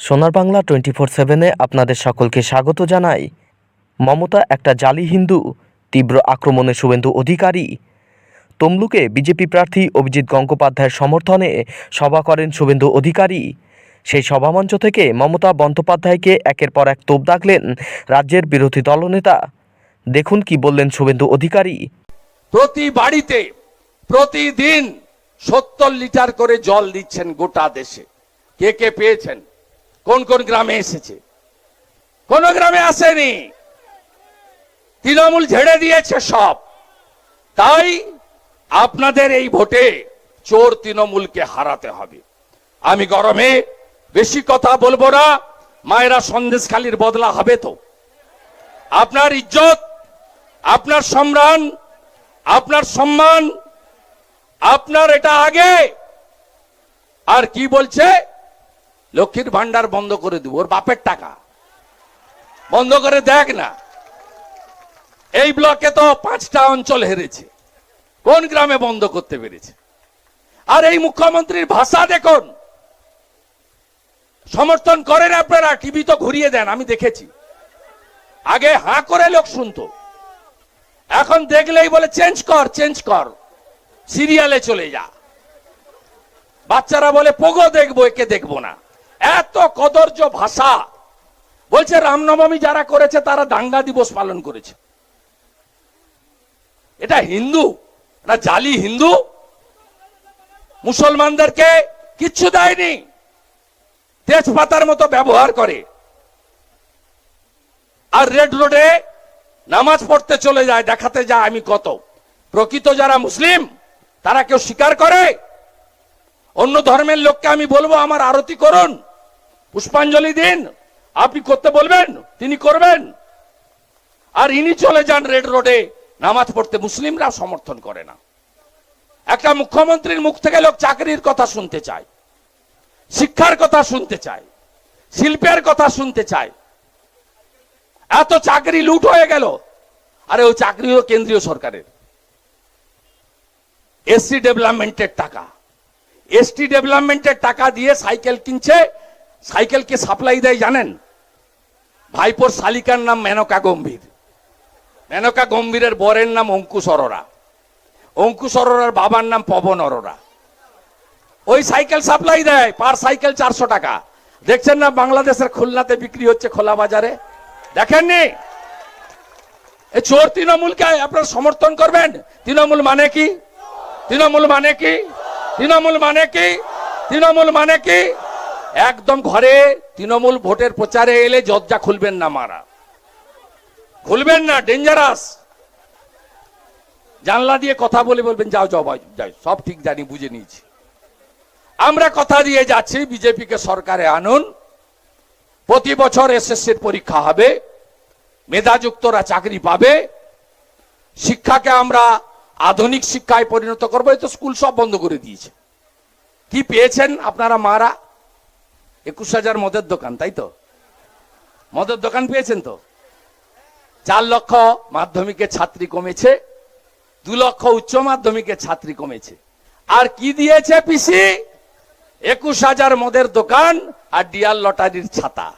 সোনার Bangla twenty four সেভেনে আপনাদের সকলকে স্বাগত জানাই। মমতা একটা জালি হিন্দু, তীব্র আক্রমণে শুভেন্দু অধিকারী। তমলুকে বিজেপি প্রার্থী অভিজিৎ গঙ্গোপাধ্যায়ের সমর্থনে সভা করেন শুভেন্দু অধিকারী। সেই সভামঞ্চ থেকে মমতা বন্দ্যোপাধ্যায়কে একের পর এক তোপ দাগলেন রাজ্যের বিরোধী দলনেতা। দেখুন কি বললেন শুভেন্দু অধিকারী। প্রতি বাড়িতে প্রতিদিন সত্তর লিটার করে জল দিচ্ছেন গোটা দেশে। কে কে পেয়েছেন? কোন কোন গ্রামে এসেছে? কোন গ্রামে আসেনি। তৃণমূল ঝেড়ে দিয়েছে সব। তাই আপনাদের এই ভোটে চোর তৃণমূলকে হারাতে হবে। আমি গরমে বেশি কথা বলব না, মায়েরা সন্দেশখালির বদলা হবে তো। আপনার ইজ্জত, আপনার সম্মান আপনার সম্মান, আপনার এটা আগে। আর কি বলছে? লক্ষ্মীর ভান্ডার বন্ধ করে দিব, ওর বাপের টাকা। বন্ধ করে দেখ না। এই ব্লকে তো পাঁচটা অঞ্চল হেরেছে। কোন গ্রামে বন্ধ করতে পেরেছে? আর এই মুখ্যমন্ত্রীর ভাষা দেখুন। সমর্থন করেন আপনারা, টিভি তো ঘুরিয়ে দেন, আমি দেখেছি। আগে হাঁ করে লোক শুনতো। এখন দেখলেই বলে, চেঞ্জ কর চেঞ্জ কর। সিরিয়ালে চলে যা। বাচ্চারা বলে, পোগো দেখব, একে দেখব না। এত কদর্য ভাষা। বলছে, রামনবমী যারা করেছে, তারা দাঙ্গা দিবস পালন করেছে। এটা হিন্দু? এটা জালি হিন্দু? মুসলমানদেরকে কিচ্ছু দেয়নি। তেজপাতার মতো ব্যবহার করে। আর রেড রোডে নামাজ পড়তে চলে যায়, দেখাতে যায় আমি কত। প্রকৃত যারা মুসলিম, তারা কেউ স্বীকার করে? অন্য ধর্মের লোককে আমি বলব, আমার আরতি করুন। পুষ্পাঞ্জলি দিন। আপনি করতে বলবেন, তিনি করবেন। আর ইনি চলে যান রেড রোডে, নামাজ পড়তে মুসলিমরা সমর্থন করে না। একটা মুখ্যমন্ত্রীর মুখ থেকে লোক চাকরির কথা শুনতে চায়, শিক্ষার কথা শুনতে চায়, শিল্পের কথা শুনতে চায়। এত চাকরি লুট হয়ে গেল। আরে ওই চাকরিও কেন্দ্রীয় সরকারের। এসসি ডেভেলপমেন্টের টাকা। এসটি ডেভেলপমেন্টের টাকা দিয়ে সাইকেল কিনছে সাইকেলকে সাপ্লাই দেয় জানেন? ভাইপোর শালিকার নাম মেনকা গম্ভীর। মেনকা গম্ভীরের বরের নাম অঙ্কুশ অরোরা অঙ্কুশ অরোরার বাবার নাম পবন অরোরা। ওই সাইকেল সাপ্লাই দেয়, পার সাইকেল চারশো টাকা। দেখছেন না বাংলাদেশের খুলনাতে বিক্রি হচ্ছে খোলা বাজারে? দেখেননি? এই চোর তৃণমূলকে আপনারা সমর্থন করবেন? তৃণমূল মানে কি? তৃণমূল মানে কি? তৃণমূল মানে কি? তৃণমূল মানে কি? একদম ঘরে তৃণমূল ভোটের প্রচারে এলে দরজা খুলবেন না মারা। খুলবেন না ডেঞ্জারাস জানলা দিয়ে কথা বলে বলবেন, যাও যাও যাও সব ঠিক জানি, বুঝে নিয়েছি। আমরা কথা দিয়ে যাচ্ছি, বিজেপিকে সরকারে আনুন। প্রতি বছর এসএসসির পরীক্ষা হবে, মেধাযুক্তরা চাকরি পাবে। শিক্ষাকে আমরা আধুনিক শিক্ষায় পরিণত করব, এই তো স্কুল সব বন্ধ করে দিয়েছে। কি পেয়েছেন আপনারা মারা? একুশ হাজার মদের দোকান, তাই তো? মদের দোকান পেয়েছেন তো? চার লক্ষ মাধ্যমিকের ছাত্রী কমেছে, দু লক্ষ উচ্চ মাধ্যমিকের ছাত্রী কমেছে। আর কি দিয়েছে পিসি? একুশ হাজার মদের দোকান আর ডিয়ার লটারির ছাতা।